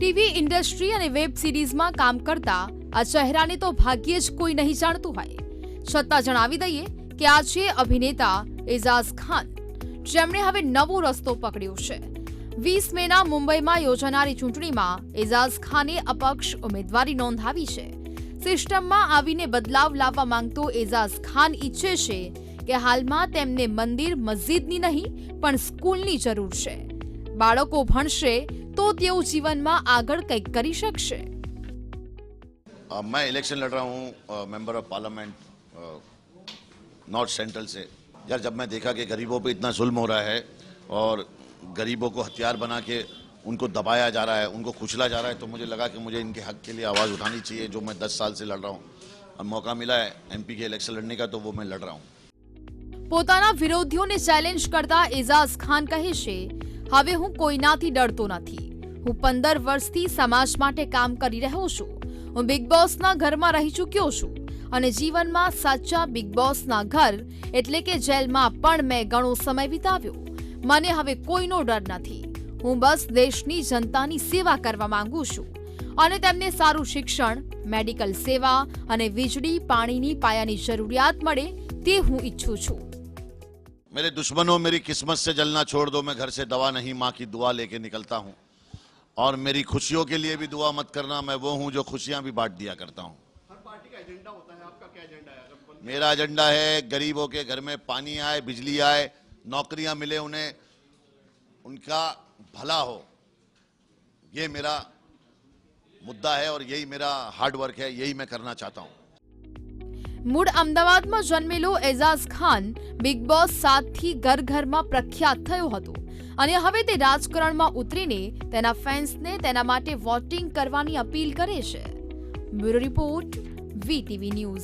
TV industry અને web સિરીઝમાં કામ કરતા આ ચહેરાને તો ભાગ્યે જ કોઈ નહીં જાણતું હોય. છતાં જણાવી દઈએ કે આ છે અભિનેતા એઝાઝ ખાન. જેમણે હવે નવો રસ્તો પકડ્યો છે. વીસ મેના મુંબઈમાં યોજાનારી ચૂંટણીમાં એઝાઝ ખાને અપક્ષ ઉમેદવારી નોંધાવી છે. સિસ્ટમમાં આવીને બદલાવ લાવવા માંગતો એઝાઝ ખાન ઈચ્છે છે કે હાલમાં તેમને મંદિર, મસ્જિદની નહીં, પણ સ્કૂલની જરૂર છે. બાળકો ભણશે તો તેઓ જીવનમાં આગળ કંઈક કરી શકશે अ, मैं इलेक्शन लड़ रहा हूँ member of parliament north central से यार जब मैं देखा कि गरीबों पे इतना जुल्म हो रहा है और गरीबों को हथियार बना के उनको दबाया जा रहा है उनको कुचला जा रहा है तो मुझे लगा कि मुझे इनके हक के लिए आवाज़ उठानी चाहिए जो मैं दस साल से लड़ रहा हूँ अब मौका मिला है एमपी के इलेक्शन लड़ने का तो वो मैं लड़ रहा हूँ પોતાના વિરોધીઓને ચેલેન્જ કરતા એઝાઝ ખાન કહે છે હવે હું કોઈનાથી ડરતો નથી. હું પંદર વર્ષથી સમાજ માટે કામ કરી રહ્યો છું. હું બિગ બોસના ઘરમાં રહી ચૂક્યો છું. અને જીવનમાં સાચા બિગ બોસના ઘર એટલે કે જેલમાં પણ મેં ઘણો સમય વિતાવ્યો. મને હવે કોઈનો ડર નથી. હું બસ દેશની જનતાની સેવા કરવા માંગુ છું. અને તેમને સારું શિક્ષણ, મેડિકલ સેવા અને વીજળી, પાણીની પાયાની જરૂરિયાત મળે તે હું ઈચ્છું છું. मेरे दुश्मनों मेरी किस्मत से जलना छोड़ दो मैं घर से दवा नहीं माँ की दुआ लेके निकलता हूँ। और मेरी खुशियों के लिए भी दुआ मत करना मैं वो हूँ जो खुशियाँ भी बांट दिया करता हूँ। हर पार्टी का एजेंडा होता है आपका क्या एजेंडा है? अगर बंद- मेरा एजेंडा है गरीबों के घर में पानी आए बिजली आए नौकरियाँ मिले उन्हें उनका भला हो। ये मेरा मुद्दा है और यही मेरा हार्ड वर्क है यही मैं करना चाहता हूँ। મૂળ અમદાવાદમાં જન્મેલો એઝાઝ ખાન બિગ બોસ સાતથી ઘર ઘરમાં પ્રખ્યાત થયો હતો. અને હવે તે રાજકારણમાં ઉતરીને તેના ફેન્સને તેના માટે વોટિંગ કરવાની અપીલ કરે છે. Bureau report, VTV news.